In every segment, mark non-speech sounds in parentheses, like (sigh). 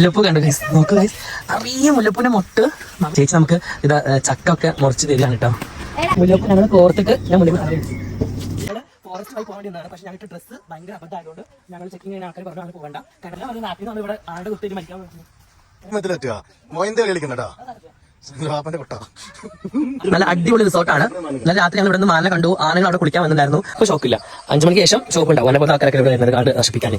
മുല്ലപ്പൂ കണ്ടു ഗൈസ് നോക്ക് ഗൈസ് അറിയ മുല്ലപ്പൂന്റെ മൊട്ട്. ചേച്ചി നമുക്ക് ഇതാ ചക്ക ഒക്കെ മുറിച്ച് തരികയാണ് കേട്ടോ. മുല്ലപ്പൂ ഞങ്ങൾ കോർത്തിട്ട് ഞാൻ മുല്ലപ്പൂ ഫോറസ്റ്റ് വഴി പോകേണ്ടി വന്നതാണ്. പക്ഷെ ഞങ്ങൾക്ക് ഡ്രസ്സ് ഭയങ്കര അബദ്ധമായതുകൊണ്ട് ഞങ്ങൾ ചെക്കിങ് ചെയ്യുന്ന ആൾക്കാർ പറഞ്ഞു അങ്ങനെ പോകണ്ട. കാരണം അത് നാട്ടിൽ നിന്ന് ഇവിടെ ആളുടെ കുത്തിയിട്ട് മരിക്കാൻ നല്ല അടിപൊളി റിസോർട്ടാണ്. നല്ല രാത്രി ഞങ്ങൾ ഇവിടെ നിന്ന് മാന കണ്ടു. ആനകൾ അവിടെ കുളിക്കാൻ വന്നിട്ടുണ്ടായിരുന്നു. അപ്പൊ ഷോക്കില്ല അഞ്ചു മണിക്ക് ശേഷം ഷോപ്പ് ഉണ്ടാവും. അതിനെ പോലെ ആൾക്കാരൊക്കെ ഇവിടെ വരുന്നത് കാട് നശിപ്പിക്കാൻ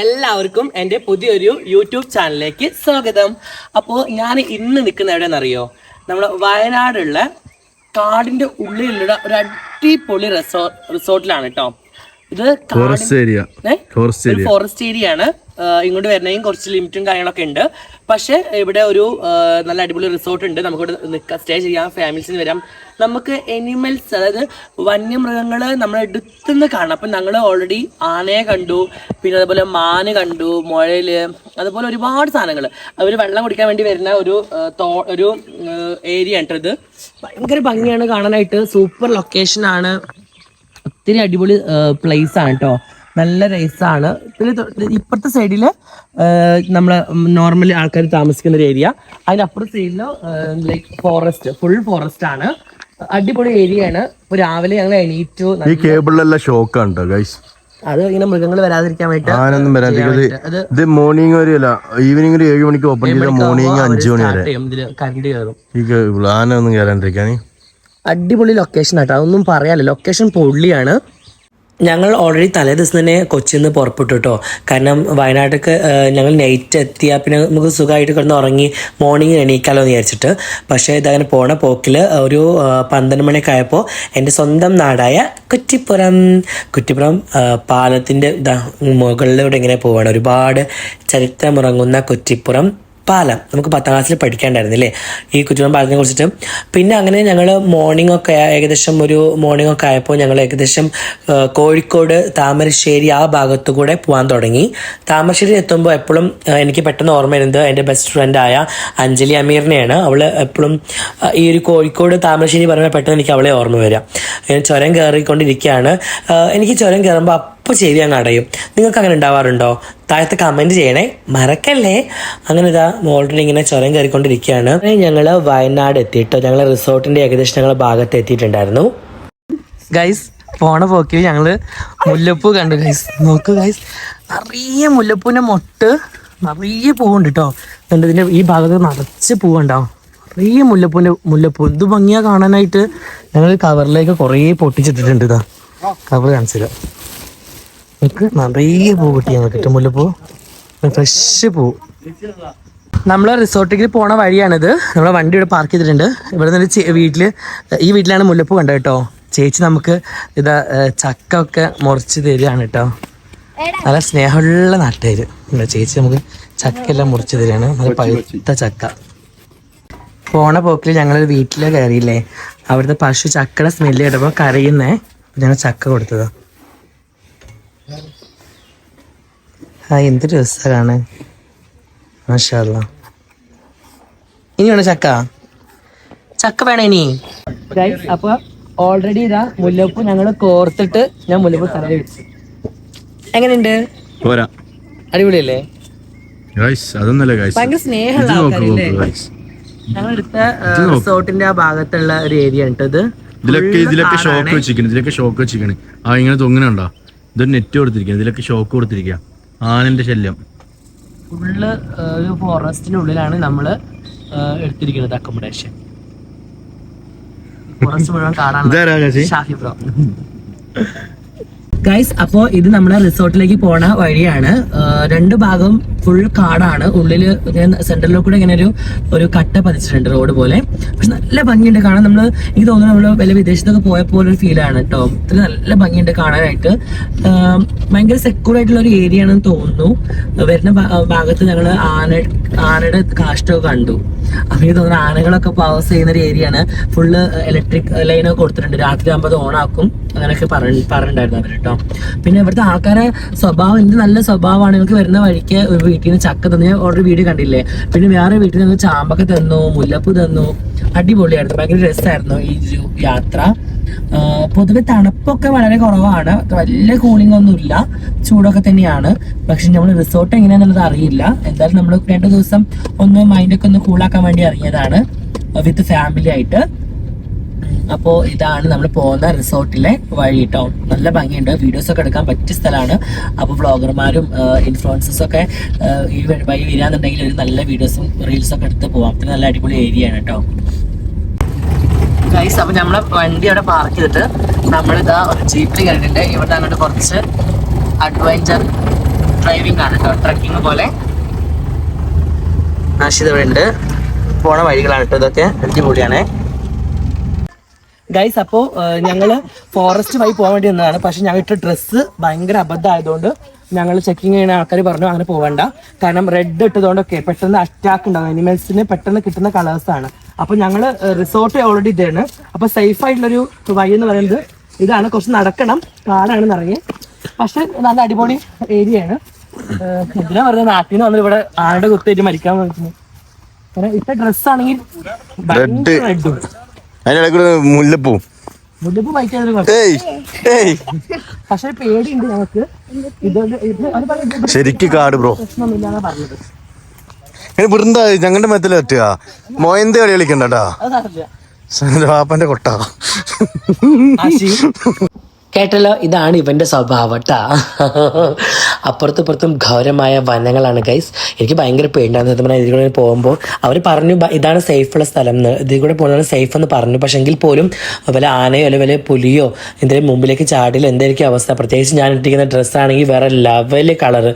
എല്ലാവർക്കും എന്റെ പുതിയൊരു യൂട്യൂബ് ചാനലിലേക്ക് സ്വാഗതം. അപ്പോൾ ഞാൻ ഇന്ന് നിൽക്കുന്ന എവിടെയെന്നറിയോ നമ്മൾ വയനാടുള്ള കാടിന്റെ ഉള്ളിലുള്ള ഒരു അടിപൊളി റിസോ റിസോർട്ടിലാണ് കേട്ടോ. ഇത് ഫോറസ്റ്റ് ഏരിയ ഏ? ഫോറസ്റ്റ് ഒരു ഫോറസ്റ്റ് ഏരിയ ആണ്. ഇങ്ങോട്ട് വരുന്നതിന് കുറച്ച് ലിമിറ്റും കാര്യങ്ങളൊക്കെ ഉണ്ട്. പക്ഷെ ഇവിടെ ഒരു നല്ല അടിപൊളി റിസോർട്ട് ഉണ്ട്. നമുക്കിവിടെ നിൽക്കാം സ്റ്റേ ചെയ്യാം. ഫാമിലീസിന് വരാം. നമുക്ക് എനിമൽസ് അതായത് വന്യമൃഗങ്ങൾ നമ്മൾ എടുത്തുനിന്ന് കാണാം. അപ്പം ഞങ്ങൾ ഓൾറെഡി ആനയെ കണ്ടു. പിന്നെ അതുപോലെ മാന് കണ്ടു മുഴയിൽ അതുപോലെ ഒരുപാട് സാധനങ്ങൾ. അവർ വെള്ളം കുടിക്കാൻ വേണ്ടി വരുന്ന ഒരു തോ ഒരു ഏരിയ ഉണ്ട് ഇത്. ഭയങ്കര ഭംഗിയാണ് കാണാനായിട്ട്. സൂപ്പർ ലൊക്കേഷൻ ആണ്. ഒത്തിരി അടിപൊളി പ്ലേസ് ആണ് കേട്ടോ നല്ല രസമാണ് പിന്നെ ഇപ്പുറത്തെ സൈഡിൽ നമ്മളെ നോർമലി ആൾക്കാർ താമസിക്കുന്ന ഒരു ഏരിയ അതിനപ്പുറത്തെ സൈഡിൽ ലൈക്ക് ഫോറസ്റ്റ് ഫുൾ ഫോറസ്റ്റ് ആണ്. അടിപൊളി ഏരിയ ആണ്. ഇപ്പൊ രാവിലെ ഞങ്ങൾ എണീറ്റു ഈ കേബിളിലെല്ലാം ഷോക്ക് ആണ് ഗൈസ് അത് ഇങ്ങനെ മൃഗങ്ങൾ വരാതിരിക്കാൻ വേണ്ടി ആനൊന്നും ഇത് മോർണിംഗ് വരെ അല്ല ഈവനിങ് ഒരു ഏഴ് മണിക്ക് ഓപ്പൺ ചെയ്ത മോർണിംഗ് അഞ്ചു മണി വരെ കറണ്ട് കയറും ഈ കേബിൾ ആന ഒന്നും കയറാണ്ടിരിക്കാൻ അടിപൊളി ലൊക്കേഷൻ ആട്ടോ. അതൊന്നും പറയാല്ല ലൊക്കേഷൻ പൊള്ളിയാണ്. ഞങ്ങൾ ഓൾറെഡി തലേ ദിവസം തന്നെ കൊച്ചിയിൽ നിന്ന് പുറപ്പെട്ടു കേട്ടോ കാരണം വയനാട്ടിലേക്ക് ഞങ്ങൾ നൈറ്റ് എത്തിയാൽ പിന്നെ നമുക്ക് സുഖമായിട്ട് കിടന്ന് ഉറങ്ങി മോർണിംഗ് എണീക്കാലോ എന്ന് വിചാരിച്ചിട്ട്. പക്ഷേ ഇതങ്ങനെ പോണ പോക്കിൽ ഒരു പന്ത്രണ്ട് മണിയൊക്കെ ആയപ്പോൾ എന്റെ സ്വന്തം നാടായ കുറ്റിപ്പുറം. കുറ്റിപ്പുറം പാലത്തിന്റെ മുകളിലൂടെ ഇങ്ങനെ പോവാണ്. ഒരുപാട് ചരിത്രമുറങ്ങുന്ന കുറ്റിപ്പുറം. പാലം നമുക്ക് പത്താം ക്ലാസ്സിൽ പഠിക്കേണ്ടായിരുന്നില്ലേ? ഈ കുറ്റിപ്പുറം പാലത്തിനെ കുറിച്ചിട്ട്. പിന്നെ അങ്ങനെ ഞങ്ങൾ മോർണിംഗ് ഒക്കെ ഏകദേശം ഒരു മോർണിംഗ് ഒക്കെ ആയപ്പോൾ ഞങ്ങൾ ഏകദേശം കോഴിക്കോട് താമരശ്ശേരി ആ ഭാഗത്തു കൂടെ പോകാൻ തുടങ്ങി. താമരശ്ശേരി എത്തുമ്പോൾ എപ്പോഴും എനിക്ക് പെട്ടെന്ന് ഓർമ്മ വരുന്നത് എന്റെ ബെസ്റ്റ് ഫ്രണ്ടായ അഞ്ജലി അമീറിനെയാണ്. അവൾ എപ്പോഴും ഈ ഒരു കോഴിക്കോട് താമരശ്ശേരി പറയുമ്പോൾ പെട്ടെന്ന് എനിക്ക് അവളെ ഓർമ്മ വരിക ഞാൻ ചുരം കയറിക്കൊണ്ടിരിക്കുകയാണ് എനിക്ക് ചുരം കയറുമ്പോൾ അപ്പോൾ ചെവി അങ്ങ് അടയും. നിങ്ങൾക്ക് അങ്ങനെ ഉണ്ടാവാറുണ്ടോ? താഴത്ത് കമന്റ് ചെയ്യണേ. മറക്കല്ലേ? അങ്ങനെ ഇതാ ഓൾറെഡി ഇങ്ങനെ ചുരം കയറിക്കൊണ്ടിരിക്കുകയാണ്. ഞങ്ങൾ വയനാട് എത്തിയിട്ടോ. ഞങ്ങൾ റിസോർട്ടിന്റെ ഏകദേശം ഞങ്ങൾ ഭാഗത്ത് എത്തിയിട്ടുണ്ടായിരുന്നു. ഗൈസ് പോണ പോക്കിൽ ഞങ്ങൾ മുല്ലപ്പൂ കണ്ടു ഗൈസ് നോക്ക് ഗൈസ് നിറയെ മുല്ലപ്പൂവിന്റെ മൊട്ട് നിറയെ പൂവുണ്ട് കേട്ടോ എന്നിട്ട് ഇതിന്റെ ഈ ഭാഗത്ത് നിറച്ച് പൂവുണ്ടാവും. നിറയെ മുല്ലപ്പൂവിന്റെ മുല്ലപ്പൂ. എന്ത് ഭംഗിയാ കാണാനായിട്ട്. ഞങ്ങൾ കവറിലേക്ക് കുറേ പൊട്ടിച്ചിട്ടിട്ടുണ്ട് ഇതാ. കവർ കാണിച്ചില്ല നമുക്ക് നിറയെ പൂ കിട്ടി ഞങ്ങൾക്ക്. മുല്ലപ്പൂ ഫ്രഷ് പൂ നമ്മൾ റിസോർട്ടിലേക്ക് പോണ വഴിയാണിത്. നമ്മളെ വണ്ടി ഇവിടെ പാർക്ക് ചെയ്തിട്ടുണ്ട്. ഇവിടെ നിന്ന് വീട്ടിൽ ഈ വീട്ടിലാണ് മുല്ലപ്പൂ കണ്ടത് കേട്ടോ. ചേച്ചി നമുക്ക് ഇതാ ചക്ക ഒക്കെ മുറിച്ച് തരികയാണ് കേട്ടോ. നല്ല സ്നേഹമുള്ള നാട്ടുകാര്. ഇവിടെ ചേച്ചി നമുക്ക് ചക്കയെല്ലാം മുറിച്ച് തരികയാണ്. നല്ല പഴുത്ത ചക്ക. പോണ പോക്കിൽ ഞങ്ങൾ വീട്ടിൽ കയറിയില്ലേ? അവിടുത്തെ പശു ചക്കയുടെ സ്മെല്ല് കേട്ടപ്പോൾ കരയുന്നേ. ഞങ്ങൾ ചക്ക കൊടുത്തതാ. ആ എന്ത് രസമാണ്. കാണാൻ മാഷാല്ല ഇനി വേണോ ചക്ക? ചക്ക വേണേ ഇനി? അപ്പൊ ഓൾറെഡി ഇതാ മുല്ലപ്പൂ ഞങ്ങൾ കോർത്തിട്ട് ഞാൻ മുല്ലപ്പൂ തലയിൽ വെച്ചു. എങ്ങനെയുണ്ട്? പോരാ. അടിപൊളിയല്ലേ? ഭയങ്കര സ്നേഹമുള്ള ആൾക്കാരല്ലേ ഞങ്ങൾ എടുത്ത റിസോർട്ടിന്റെ ആ ഭാഗത്തുള്ള ഒരു ഏരിയ ഉണ്ട് ഇത്. ഇതിലൊക്കെ ഇതിലൊക്കെ ഷോക്ക് വെച്ചിരിക്കണം ഇതിലൊക്കെ ഷോക്ക് വെച്ചിരിക്കണ്. ആ ഇങ്ങനെ തൊങ്ങനുണ്ടോ ഇതൊരു നെറ്റ് കൊടുത്തിരിക്കുക ഇതിലൊക്കെ ഷോക്ക് കൊടുത്തിരിക്കുക ആനന്റെ ശല്യം. ഫുള്ള് ഒരു ഫോറസ്റ്റിനുള്ളിലാണ് നമ്മൾ ഏഹ്, എടുത്തിരിക്കുന്നത് അക്കോമഡേഷൻ ഫോറസ്റ്റ് മുഴുവൻ കാണാൻ ഷാഫി ബ്രോ. ഗൈസ് അപ്പോ ഇത് നമ്മുടെ റിസോർട്ടിലേക്ക് പോണ വഴിയാണ്. രണ്ട് ഭാഗം ഫുൾ കാടാണ്. ഉള്ളിൽ സെൻട്രലിൽ കൂടെ ഇങ്ങനെ ഒരു ഒരു കട്ട പതിച്ചിട്ടുണ്ട് റോഡ് പോലെ. പക്ഷെ നല്ല ഭംഗിയുണ്ട് കാണാൻ. നമ്മൾ എനിക്ക് തോന്നുന്നു നമ്മൾ വലിയ വിദേശത്തൊക്കെ പോയ പോലെ ഒരു ഫീലാണ് കേട്ടോ ഇത്ര നല്ല ഭംഗിയുണ്ട് കാണാനായിട്ട്. ഭയങ്കര സെക്യൂർ ആയിട്ടുള്ള ഒരു ഏരിയ ആണെന്ന് തോന്നുന്നു. വരുന്ന ഭാഗത്ത് ഞങ്ങൾ ആന ആനയുടെ കാഷ്ടമൊക്കെ കണ്ടു. അപ്പൊ എനിക്ക് തോന്നുന്നു ആനകളൊക്കെ പാസ് ചെയ്യുന്ന ഒരു ഏരിയ ആണ്. ഫുള്ള് ഇലക്ട്രിക് ലൈനൊക്കെ കൊടുത്തിട്ടുണ്ട്. രാത്രി ആകുമ്പോൾ അത് ഓൺ ആക്കും. അങ്ങനെയൊക്കെ പറഞ്ഞു പറഞ്ഞിട്ടുണ്ടായിരുന്നു അവർ കേട്ടോ പിന്നെ ഇവിടുത്തെ ആൾക്കാരെ സ്വഭാവം എന്ത് നല്ല സ്വഭാവമാണ്. നിങ്ങൾക്ക് വരുന്ന വഴിക്ക് ഒരു വീട്ടിൽ നിന്ന് ചക്ക തന്നു ഞാൻ ഓൾറെഡി വീഡിയോ കണ്ടില്ലേ? പിന്നെ വേറെ വീട്ടിൽ നിന്ന് ചാമ്പക്ക തന്നു മുല്ലപ്പൂ തന്നു. അടിപൊളിയായിരുന്നു. ഭയങ്കര രസമായിരുന്നു ഈ യാത്ര. പൊതുവെ തണുപ്പൊക്കെ വളരെ കുറവാണ്. വലിയ കൂളിംഗ് ഒന്നും ഇല്ല. ചൂടൊക്കെ തന്നെയാണ്. പക്ഷെ നമ്മൾ റിസോർട്ട് എങ്ങനെയാണെന്നുള്ളത് അറിയില്ല. എന്തായാലും നമ്മൾ രണ്ടു ദിവസം ഒന്ന് മൈൻഡൊക്കെ ഒന്ന് കൂളാക്കാൻ വേണ്ടി ഇറങ്ങിയതാണ്. വിത്ത് ഫാമിലി ആയിട്ട്. അപ്പോൾ ഇതാണ് നമ്മൾ പോകുന്ന റിസോർട്ടിലെ വഴി കേട്ടോ നല്ല ഭംഗിയുണ്ട്. വീഡിയോസ് ഒക്കെ എടുക്കാൻ പറ്റിയ സ്ഥലമാണ് അപ്പോൾ വ്ളോഗർമാരും ഇൻഫ്ലുവൻസേഴ്സും ഒക്കെ ഈ വഴി വരികയെന്നുണ്ടെങ്കിൽ ഒരു നല്ല വീഡിയോസും റീൽസും ഒക്കെ എടുത്ത് പോകാം അത്ര നല്ല അടിപൊളി ഏരിയ ആണ് കേട്ടോ. ഗൈസ് അപ്പോൾ നമ്മളെ വണ്ടി അവിടെ പാർക്ക് ചെയ്തിട്ട് നമ്മളിതാ ഒരു ജീപ്പിൽ കയറിയിട്ടുണ്ട്. ഇവിടെ അങ്ങോട്ട് കുറച്ച് അഡ്വഞ്ചർ ഡ്രൈവിംഗ് ആണ് കേട്ടോ. ട്രക്കിംഗ് പോലെ. ആഷിത് ഇവിടെ ഉണ്ട് പോണ വഴികളാണ് കേട്ടോ ഇതൊക്കെ. അടിപൊളിയാണേ. ഗൈസ് അപ്പോൾ ഞങ്ങൾ ഫോറസ്റ്റ് വഴി പോകാൻ വേണ്ടി നിന്നതാണ്. പക്ഷെ ഞങ്ങൾ ഇട്ട ഡ്രസ്സ് ഭയങ്കര അബദ്ധമായതുകൊണ്ട് ഞങ്ങൾ ചെക്കിങ് ചെയ്യുന്ന ആൾക്കാർ പറഞ്ഞു അങ്ങനെ പോകണ്ട കാരണം റെഡ് ഇട്ടതുകൊണ്ടൊക്കെ പെട്ടെന്ന് അറ്റാക്ക് ഉണ്ടാകും അനിമൽസിന് പെട്ടെന്ന് കിട്ടുന്ന കളേഴ്സാണ് ആണ്. അപ്പൊ ഞങ്ങൾ റിസോർട്ട് ഓൾറെഡി ഇതാണ്. അപ്പോൾ സേഫ് ആയിട്ടുള്ളൊരു വഴി എന്ന് പറയുന്നത് ഇതാണ്. കുറച്ച് നടക്കണം. കാടാണ് നിറയെ പക്ഷെ നല്ല അടിപൊളി ഏരിയയാണ് ആണ്. പറഞ്ഞ നാട്ടിൽ നിന്ന് വന്നിട്ട് ഇവിടെ ആരുടെ കുത്തേറ്റ് മരിക്കാൻ കാരണം ഇട്ട ഡ്രസ് ആണെങ്കിൽ ഭയങ്കര റെഡും അതിന്റെ ഇടയ്ക്ക് ഒരു മുല്ലപ്പൂ മുല്ലപ്പ് പക്ഷെ പേടിയുണ്ട് ഞങ്ങൾക്ക്. ശരിക്ക് കാട് ബ്രോ. പ്രശ്നമൊന്നുമില്ലാന്നാ പറഞ്ഞത്. വൃന്ദ ഞങ്ങളുടെ മെത്തൽ പറ്റുക? മൊയന്ത കളി കളിക്കണ്ടട്ടാ സാപ്പന്റെ വാപ്പന്റെ കൊട്ട. കേട്ടല്ലോ? ഇതാണ് ഇവന്റെ സ്വഭാവം കേട്ടാ അപ്പുറത്തും ഇപ്പുറത്തും ഘോരമായ വനങ്ങളാണ് ഗൈസ് എനിക്ക് ഭയങ്കര പേടിയാണ് സത്യം പറഞ്ഞാൽ ഇതിൽ കൂടെ പോകുമ്പോൾ അവർ പറഞ്ഞു ഇതാണ് സേഫുള്ള സ്ഥലം എന്ന് ഇതിൽ കൂടെ പോകുന്നതാണ് സേഫ് എന്ന് പറഞ്ഞു. പക്ഷേ എങ്കിൽ പോലും വല്ല ആനയോ അല്ലെങ്കിൽ വല്ല പുലിയോ എന്തെങ്കിലും മുമ്പിലേക്ക് ചാടിയില്ല എന്തായിരിക്കും അവസ്ഥ. പ്രത്യേകിച്ച് ഞാൻ ഇട്ടിരിക്കുന്ന ഡ്രസ്സാണെങ്കിൽ വേറെ ലെവൽ കളറ്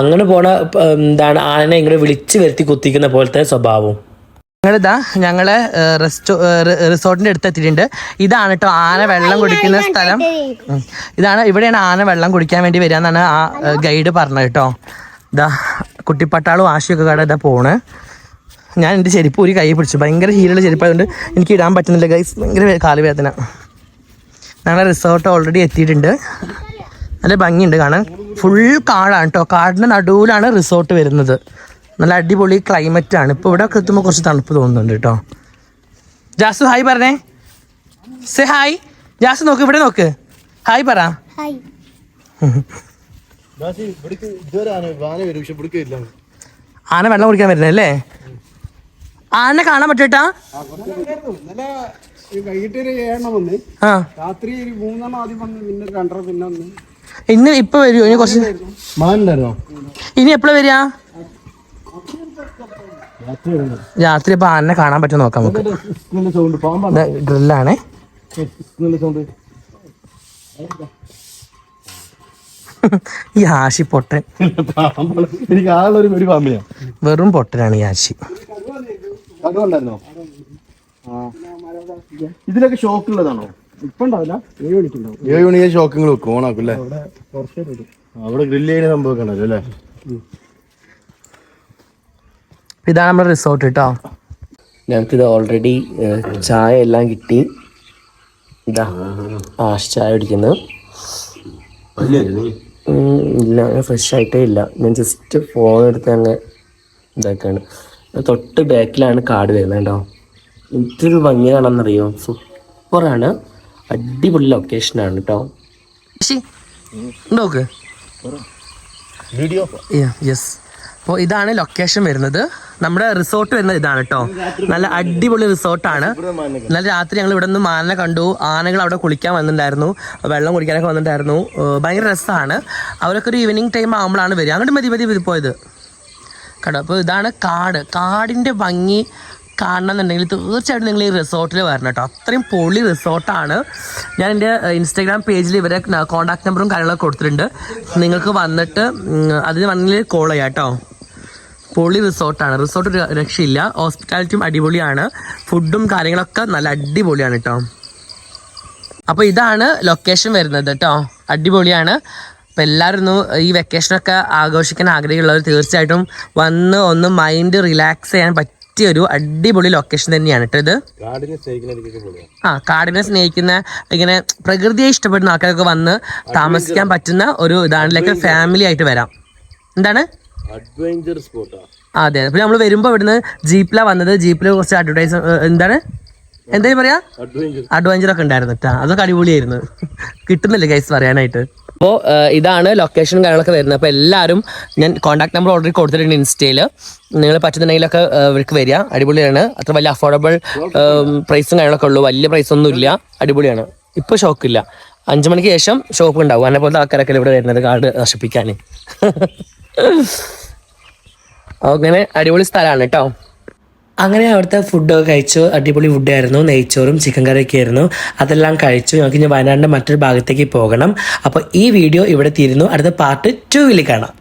അങ്ങനെ പോണ എന്താണ് ആനനെ ഇങ്ങോട്ട് വിളിച്ച് വരുത്തി കുത്തിക്കുന്ന പോലത്തെ സ്വഭാവവും. ഞങ്ങളിതാ ഞങ്ങളെ റെസ്റ്റോ റിസോർട്ടിന്റെ അടുത്ത് എത്തിയിട്ടുണ്ട്. ഇതാണ് കേട്ടോ ആന വെള്ളം കുടിക്കുന്ന സ്ഥലം. ഇതാണ് ഇവിടെയാണ് ആന വെള്ളം കുടിക്കാൻ വേണ്ടി വരിക എന്നാണ് ആ ഗൈഡ് പറഞ്ഞത് കേട്ടോ ഇതാ കുട്ടിപ്പട്ടാളും ആശയൊക്കെ കട ഇതാ പോണ്. ഞാൻ എന്റെ ചെരുപ്പ് ഒരു കൈ പിടിച്ചു. ഭയങ്കര ഹീലുള്ള ചെരുപ്പായതുകൊണ്ട് എനിക്ക് ഇടാൻ പറ്റുന്നില്ല ഗൈസ്. ഭയങ്കര കാലുവേദന. ഞങ്ങളെ റിസോർട്ട് ഓൾറെഡി എത്തിയിട്ടുണ്ട്. നല്ല ഭംഗിയുണ്ട് കാണാൻ. ഫുൾ കാടാണ് കേട്ടോ കാടിന്റെ നടുവിലാണ് റിസോർട്ട് വരുന്നത്. നല്ല അടിപൊളി ക്ലൈമറ്റ് ആണ്. ഇപ്പോൾ ഇവിടെ ഒക്കെ എത്തുമ്പോൾ കുറച്ച് തണുപ്പ് തോന്നുന്നുണ്ട് കേട്ടോ. ജാസു ഹായ് പറഞ്ഞേ. സെ ഹായ് ജാസു നോക്ക് ഇവിടെ നോക്ക്. ഹായ് പറ. ആന വെള്ളം കുടിക്കാൻ വരുന്നേ അല്ലേ? ആനെ കാണാൻ പറ്റട്ടാ രാത്രി ഒരു മൂന്നെണ്ണം ആദ്യം വന്ന് പിന്നെ ഒരു രണ്ടര പിന്നെ വന്ന്. ഇന്ന് ഇപ്പൊ വരുമോ ഇനി കുറച്ച് ഇനി എപ്പോഴാ വരിക? രാത്രി ഇപ്പൊ ആനെ കാണാൻ പറ്റും നോക്കാം നമുക്ക്. ഡ്രില്ലാണ് ഈ ആശി പൊട്ടൻ. എനിക്ക് ഒരു വെറും പൊട്ടനാണ് ഈ ആശി ഇതിലൊക്കെ ഷോക്ക് ഉള്ളതാണോ? ഇപ്പൊ ഉണ്ടാവില്ല. ഏഴ് മണിക്കുണ്ടാവും. ഏഴ് മണിക്ക് ഷോക്കിങ്ങൾ വെക്കും ഓണാക്കും അല്ലേ? അവിടെ ഗ്രില്ല് ചെയ്യുന്ന സംഭവമൊക്കെ ഉണ്ടല്ലോ അല്ലേ? ഇതാണ് നമ്മുടെ റിസോർട്ട് കേട്ടോ ഞങ്ങൾക്കിത് ഓൾറെഡി ചായ എല്ലാം കിട്ടി. ഇതാ ആശ് ചായ കുടിക്കുന്നത് ഇല്ല ഇല്ല ഫ്രഷ് ആയിട്ടേ ഇല്ല. ഞാൻ ജസ്റ്റ് ഫോൺ എടുത്ത് അങ്ങ് ഇതാക്കാണ്. തൊട്ട് ബാക്കിലാണ് കാട് വരുന്നത് കേട്ടോ. എന്തൊരു ഭംഗി കാണാമെന്നറിയോ സൂപ്പറാണ്. അടിപൊളി ലൊക്കേഷനാണ് കേട്ടോ. നോക്ക് വീഡിയോ യെസ് അപ്പോൾ ഇതാണ് ലൊക്കേഷൻ വരുന്നത്. നമ്മുടെ റിസോർട്ട് വരുന്നത് ഇതാണ് കേട്ടോ നല്ല അടിപൊളി റിസോർട്ടാണ് നല്ല രാത്രി ഞങ്ങൾ ഇവിടെ നിന്ന് മാനിനെ കണ്ടു. ആനകൾ അവിടെ കുളിക്കാൻ വന്നിട്ടുണ്ടായിരുന്നു. വെള്ളം കുടിക്കാനൊക്കെ വന്നിട്ടുണ്ടായിരുന്നു. ഭയങ്കര രസമാണ് അവരൊക്കെ ഒരു ഈവനിങ് ടൈം ആകുമ്പോഴാണ് വരിക. അങ്ങോട്ട് മതി മതി പോയത്. കേട്ടോ അപ്പോൾ ഇതാണ് കാട്. കാടിന്റെ ഭംഗി കാണണമെന്നുണ്ടെങ്കിൽ തീർച്ചയായിട്ടും നിങ്ങൾ ഈ റിസോർട്ടിൽ വരണം കേട്ടോ അത്രയും പൊളി റിസോർട്ടാണ് ഞാൻ എന്റെ ഇൻസ്റ്റാഗ്രാം പേജിൽ ഇവരെ കോൺടാക്ട് നമ്പറും കാര്യങ്ങളൊക്കെ കൊടുത്തിട്ടുണ്ട്. നിങ്ങൾക്ക് വന്നിട്ട് അതിന് വന്നിട്ട് കോൾ ചെയ്യാം കേട്ടോ പൊളി റിസോർട്ടാണ്. റിസോർട്ട് ഒരു രക്ഷയില്ല. ഹോസ്പിറ്റാലിറ്റിയും അടിപൊളിയാണ്. ഫുഡും കാര്യങ്ങളൊക്കെ നല്ല അടിപൊളിയാണ് കേട്ടോ അപ്പോൾ ഇതാണ് ലൊക്കേഷൻ വരുന്നത് കേട്ടോ അടിപൊളിയാണ്. അപ്പോൾ എല്ലാവരും ഒന്ന് ഈ വെക്കേഷനൊക്കെ ആഘോഷിക്കാൻ ആഗ്രഹമുള്ളവർ തീർച്ചയായിട്ടും വന്ന് ഒന്ന് മൈൻഡ് റിലാക്സ് ചെയ്യാൻ പറ്റിയ ഒരു അടിപൊളി ലൊക്കേഷൻ തന്നെയാണ് കേട്ടോ ഇത്. ആ കാടിനെ സ്നേഹിക്കുന്ന ഇങ്ങനെ പ്രകൃതിയെ ഇഷ്ടപ്പെടുന്ന ആൾക്കാരൊക്കെ വന്ന് താമസിക്കാൻ പറ്റുന്ന ഒരു ഇതാണ്. ലൈക്ക് ഫാമിലി ആയിട്ട് വരാം. എന്താണ്? അഡ്വഞ്ചർ സ്പോട്ടാ ആ, അതെ അപ്പോൾ നമ്മൾ വരുമ്പോ ഇവിടുന്ന് ജീപ്പിലാ വന്നത്. ജീപ്പിൽ കുറച്ച് അഡ്വർടൈസ് എന്താണ്? എന്തായാലും പറയാ? അഡ്വഞ്ചർ ഒക്കെ ഉണ്ടായിരുന്നു. അതൊക്കെ അടിപൊളിയായിരുന്നു. കിട്ടുന്നില്ല ഗൈസ് പറയാനായിട്ട്. അപ്പോൾ ഇതാണ് ലൊക്കേഷൻ കാര്യങ്ങളൊക്കെ വരുന്നത്. അപ്പോൾ എല്ലാവരും ഞാൻ കോൺടാക്ട് നമ്പർ ഓൾറെഡി കൊടുത്തിട്ടുണ്ട് ഇൻസ്റ്റയിൽ നിങ്ങൾ പറ്റുന്നുണ്ടെങ്കിലൊക്കെ ഇവർക്ക് വരിക. അടിപൊളിയാണ്. അത്ര വലിയ അഫോർഡബിൾ പ്രൈസും കാര്യങ്ങളൊക്കെ ഉള്ളൂ. വലിയ പ്രൈസ് ഒന്നും ഇല്ല. അടിപൊളിയാണ്. ഇപ്പോൾ ഷോക്കില്ല അഞ്ചു മണിക്ക് ശേഷം ഷോപ്പ് ഉണ്ടാവും. അതിനെ പോലത്തെ ആൾക്കാരൊക്കെ ഇവിടെ വരുന്നത്? കാർഡ് നശിപ്പിക്കാൻ (laughs) അങ്ങനെ അടിപൊളി സ്ഥലമാണ് കേട്ടോ അങ്ങനെ അവിടുത്തെ ഫുഡൊക്കെ കഴിച്ചു. അടിപൊളി ഫുഡായിരുന്നു നെയ്ച്ചോറും ചിക്കൻ കറിയൊക്കെ ആയിരുന്നു. അതെല്ലാം കഴിച്ചു. ഞങ്ങൾക്ക് ഇനി വയനാടിന്റെ മറ്റൊരു ഭാഗത്തേക്ക് പോകണം. അപ്പോൾ ഈ വീഡിയോ ഇവിടെ തീരുന്നു. അടുത്ത പാർട്ട് ടൂവിൽ കാണാം.